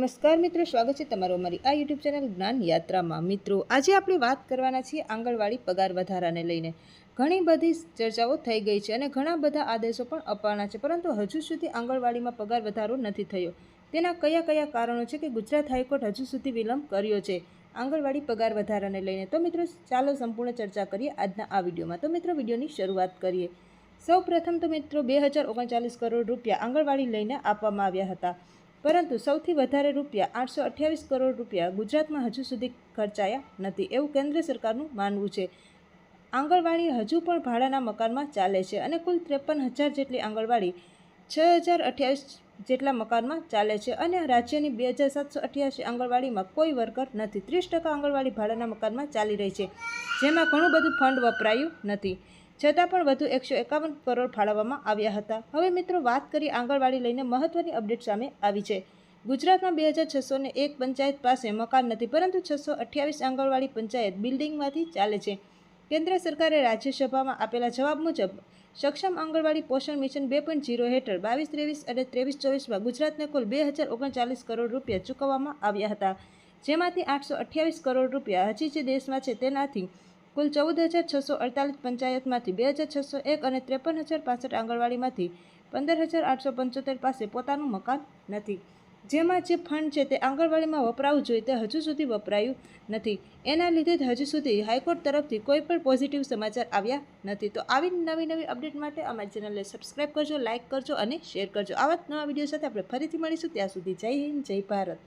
નમસ્કાર મિત્રો, સ્વાગત છે તમારું અમારી આ યુટ્યુબ ચેનલ જ્ઞાન યાત્રામાં. મિત્રો, આજે આપણે વાત કરવાના છીએ આંગણવાડી પગાર વધારાને લઈને. ઘણી બધી ચર્ચાઓ થઈ ગઈ છે અને ઘણા બધા આદેશો પણ અપાણા છે, પરંતુ હજુ સુધી આંગણવાડીમાં પગાર વધારો નથી થયો. તેના કયા કયા કારણો છે કે ગુજરાત હાઈકોર્ટ હજુ સુધી વિલંબ કર્યો છે આંગણવાડી પગાર વધારાને લઈને? તો મિત્રો, ચાલો સંપૂર્ણ ચર્ચા કરીએ આજના આ વિડીયોમાં. તો મિત્રો, વિડીયોની શરૂઆત કરીએ. સૌ પ્રથમ તો મિત્રો, બે હજાર ઓગણચાલીસ કરોડ રૂપિયા આંગણવાડી લઈને આપવામાં આવ્યા હતા. પરંતુ સૌથી વધારે રૂપિયા આઠસો અઠ્યાવીસ કરોડ રૂપિયા ગુજરાતમાં હજુ સુધી ખર્ચાયા નથી એવું કેન્દ્ર સરકારનું માનવું છે. આંગણવાડી હજુ પણ ભાડાના મકાનમાં ચાલે છે અને કુલ ત્રેપન હજાર જેટલી આંગણવાડી છ હજાર અઠ્યાવીસ જેટલા મકાનમાં ચાલે છે અને રાજ્યની બે હજાર સાતસો અઠ્યાસી આંગણવાડીમાં કોઈ વર્કર નથી. ત્રીસ ટકા આંગણવાડી ભાડાના મકાનમાં ચાલી રહી છે, જેમાં ઘણું બધું ફંડ વપરાયું નથી. છતાં પણ વધુ એકસો એકાવન કરોડ ફાળવવામાં આવ્યા હતા. હવે મિત્રો, વાત કરીએ આંગણવાડી લઈને મહત્વની અપડેટ સામે આવી છે. ગુજરાતમાં બે હજાર છસો ને એક પંચાયત પાસે મકાન નથી, પરંતુ છસો અઠ્યાવીસ આંગણવાડી પંચાયત બિલ્ડિંગમાંથી ચાલે છે. કેન્દ્ર સરકારે રાજ્યસભામાં આપેલા જવાબ મુજબ, સક્ષમ આંગણવાડી પોષણ મિશન બે પોઈન્ટ જીરો હેઠળ બાવીસ, ત્રેવીસ અને ત્રેવીસ, ચોવીસમાં ગુજરાતને કુલ બે હજાર ઓગણચાલીસ કરોડ રૂપિયા ચૂકવવામાં આવ્યા હતા. જેમાંથી આઠસો અઠ્યાવીસ કરોડ રૂપિયા હજી જે દેશમાં છે તેનાથી કુલ ચૌદ હજાર છસો અડતાલીસ પંચાયતમાંથી બે હજાર છસો એક અને ત્રેપન હજાર પાસઠ આંગણવાડીમાંથી પંદર હજાર આઠસો પંચોતેર પાસે પોતાનું મકાન નથી. જેમાં જે ફંડ છે તે આંગણવાડીમાં વપરાવું જોઈએ તે હજુ સુધી વપરાયું નથી. એના લીધે જ હજુ સુધી હાઈકોર્ટ તરફથી કોઈ પણ પોઝિટિવ સમાચાર આવ્યા નથી. તો આવી નવી નવી અપડેટ માટે અમારી ચેનલને સબસ્ક્રાઈબ કરજો, લાઇક કરજો અને શેર કરજો. આવા જ નવા વીડિયો સાથે આપણે ફરીથી મળીશું. ત્યાં સુધી જય હિન્દ, જય ભારત.